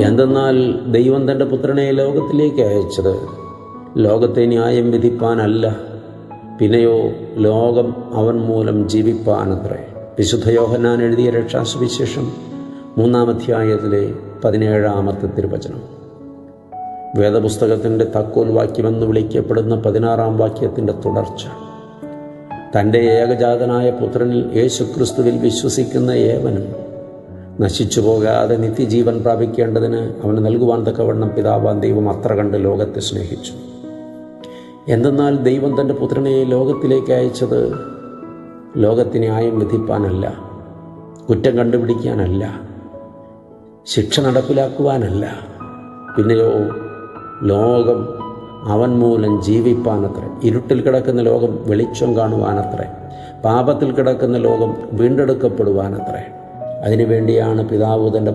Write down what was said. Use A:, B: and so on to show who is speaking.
A: എന്തെന്നാൽ ദൈവം തന്റെ പുത്രനെ ലോകത്തിലേക്ക് അയച്ചത്. ലോകത്തെ ന്യായം വിധിപ്പാനല്ല. പിന്നെയോ ലോകം അവൻ മൂലം ജീവിപ്പാനത്രേ. വിശുദ്ധ യോഹന്നാൻ എഴുതിയ രക്ഷാസുവിശേഷം മൂന്നാം അധ്യായത്തിലെ പതിനേഴാമത്തെ തിരുവചനം. വേദപുസ്തകത്തിന്റെ തക്കോൽ വാക്യമെന്ന് വിളിക്കപ്പെടുന്ന പതിനാറാം വാക്യത്തിന്റെ തുടർച്ച. തന്റെ ഏകജാതനായ പുത്രനിൽ യേശുക്രിസ്തുവിൽ വിശ്വസിക്കുന്ന ഏവനും നശിച്ചു പോകാതെ നിത്യജീവൻ പ്രാപിക്കേണ്ടതിന് അവന് നൽകുവാൻ തക്കവണ്ണം പിതാവാൻ ദൈവം അത്ര കണ്ട് ലോകത്തെ സ്നേഹിച്ചു. എന്തെന്നാൽ ദൈവം തന്റെ പുത്രനെ ലോകത്തിലേക്ക് അയച്ചത് ലോകത്തിനെ ആയും വിധിപ്പാനല്ല കുറ്റം കണ്ടുപിടിക്കാനല്ല ശിക്ഷ നടപ്പിലാക്കുവാനല്ല പിന്നെയോ ലോകം അവൻ മൂലം ജീവിപ്പാനത്രേ. ഇരുട്ടിൽ കിടക്കുന്ന ലോകം വെളിച്ചം കാണുവാനത്രേ. പാപത്തിൽ കിടക്കുന്ന ലോകം വീണ്ടെടുക്കപ്പെടുവാനത്രേ. അതിനുവേണ്ടിയാണ് പിതാവ് തന്റെ